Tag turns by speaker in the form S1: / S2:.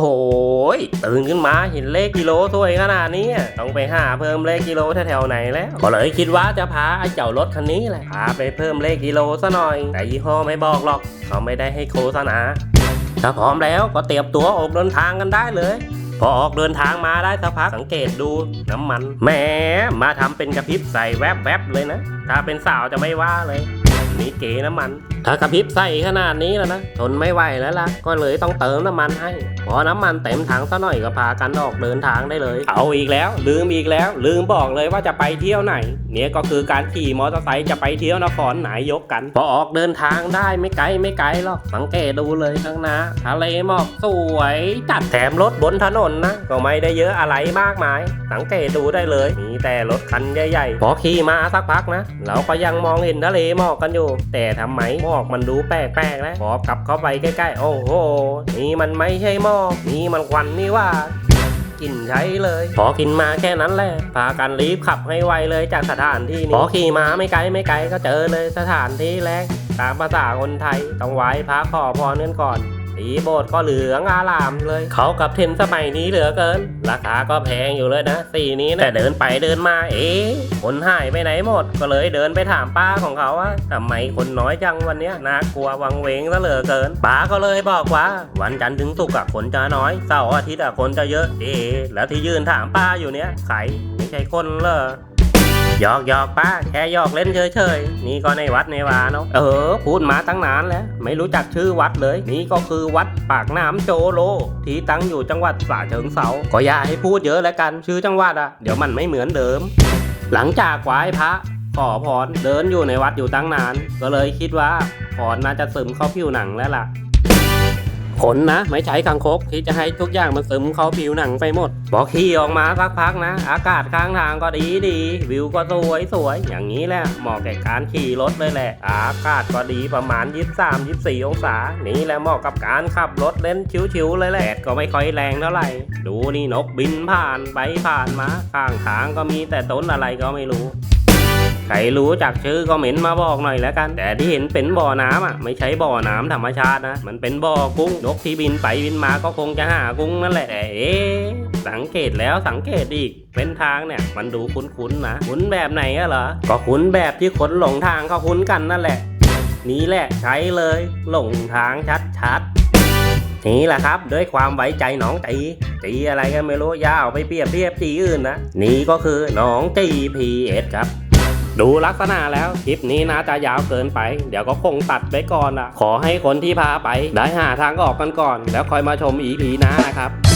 S1: โอ้ยตื่นขึ้นมาเห็นเลขกิโลสวยขนาดนี้ต้องไปหาเพิ่มเลขกิโลแถวๆไหนแล้วก็เลยคิดว่าจะพาไอ้เจ้ารถคันนี้แหละพาไปเพิ่มเลขกิโลซะหน่อย แต่ยี่ห้อไม่บอกหรอก เขาไม่ได้ให้โฆษณาถ้าพร้อมแล้วก็เตรียมตัวออกเดินทางกันได้เลยพอออกเดินทางมาได้สักพักสังเกตดูน้ำมันแหมมาทำเป็นกระพริบใส่แวบๆเลยนะ ถ้าเป็นสาวจะไม่ว่าเลยนี่เก๋น้ำมัน ถ้ากระพริบใส่ขนาดนี้แล้วนะทนไม่ไหวแล้วล่ะ ก็เลยต้องเติมน้ำมันให้ พอน้ำมันเต็มถังซะหน่อยก็พากันออกเดินทางได้เลย เอาอีกแล้ว ลืมอีกแล้ว ลืมบอกเลยว่าจะไปเที่ยวไหน เนี่ยก็คือการขี่มอเตอร์ไซค์จะไปเที่ยวนครนายกกันพอออกเดินทางได้ไม่ไกลไม่ไกลหรอกสังเกตดูเลยข้างหน้าทะเลหมอกสวยจัดแถมรถบนถนนนะก็ไม่ได้เยอะอะไรมากมาย สังเกตดูได้เลยมีแต่รถคันใหญ่ๆพอขี่มาสักพักนะเราก็ยังมองเห็นทะเลหมอกกันอยู่ แต่ทำไมมอกมันดูแปลกๆนะขอกลับเข้าไปใกล้ๆ โอ้โห นี่มันไม่ใช่หมอกนี่มันควันนี่ว่ากินใช้เลยพอกินมาแค่นั้นแหละ พากันรีบขับให้ไวเลยจากสถานที่นี้พอขี่มาไม่ไกลไม่ไกลก็เจอเลยสถานที่แรก ตามภาษาคนไทย ต้องไหว้พระขอพรกันก่อน สีโบสถ์ก็เหลืองอารามเลย เขากับเทนสมัยนี้เหลือเกิน ราคาก็แพงอยู่เลยนะสีนี้นะแต่เดินไปเดินมาเอ๊ะคนหายไปไหนหมด ก็เลยเดินไปถามป้าของเขาว่าทำไมคนน้อยจังวันเนี้ยน่ากลัววังเวงซะเหลือเกินป้าก็เลยบอกว่า วันจันทร์ถึงศุกร์อะคนจะน้อยเสาร์อาทิตย์อะคนจะเยอะเอ๊ะแล้วที่ยืนถามป้าอยู่เนี้ยใครไม่ใช่คนเหรอ หยอกหยอกป้าแค่หยอกเล่นเฉยๆ นี่ก็ในวัดในวาเนาะเออ พูดมาตั้งนานแล้ว ไม่รู้จักชื่อวัดเลย นี่ก็คือวัดปากน้ำโจโล ที่ตั้งอยู่จังหวัดสระเชิงเซาก็อย่าให้พูดเยอะแล้วกันชื่อจังหวัดอะเดี๋ยวมันไม่เหมือนเดิม หลังจากไหว้พระขอพรเดินอยู่ในวัดอยู่ตั้งนาน ก็เลยคิดว่าพรน่าจะซึมเข้าผิวหนังแล้วล่ะ ขนนะ ไม่ใช้คังคกที่จะให้ทุกอย่างมันซึมเข้าผิวหนังไปหมดบอกขี่ออกมาสักพักนะ อากาศข้างทางก็ดีดี วิวก็สวยสวยอย่างนี้แหละเหมาะแก่การขี่รถเลยแหละ อากาศก็ดีประมาณ 23 24 องศา นี่แหละเหมาะกับการขับรถเล่นชิวๆเลยแหละแดดก็ไม่ค่อยแรงเท่าไหร่ ดูนี่นกบินผ่านไปผ่านมาข้างทางก็มีแต่ต้นอะไรก็ไม่รู้ ใครรู้จักชื่อก็เม้นมาบอกหน่อยแล้วกัน แต่ที่เห็นเป็นบ่อน้ำอะไม่ใช่บ่อน้ำธรรมชาตินะ มันเป็นบ่อกุ้งนกที่บินไปบินมาก็คงจะหากุ้งนั่นแหละแต่เอ๊ะสังเกตแล้วสังเกตอีกเป็นทางเนี่ยมันดูคุ้นๆนะคุ้นแบบไหนอะเหรอก็คุ้นแบบที่คนหลงทางเขาคุ้นกันนั่นแหละ นี่แหละใช้เลย หลงทางชัดๆนี่แหละครับด้วยความไว้ใจน้องตีตีอะไรก็ไม่รู้ยาเอาไปเปรียบเทียบตีอื่นนะนี่ก็คือน้อง GPS ครับ ดูลักษณะแล้วคลิปนี้น่าจะยาวเกินไป เดี๋ยวก็คงตัดไปก่อนละขอให้คนที่พาไป ได้หาทางออกกันก่อน แล้วค่อยมาชม EP หน้านะครับ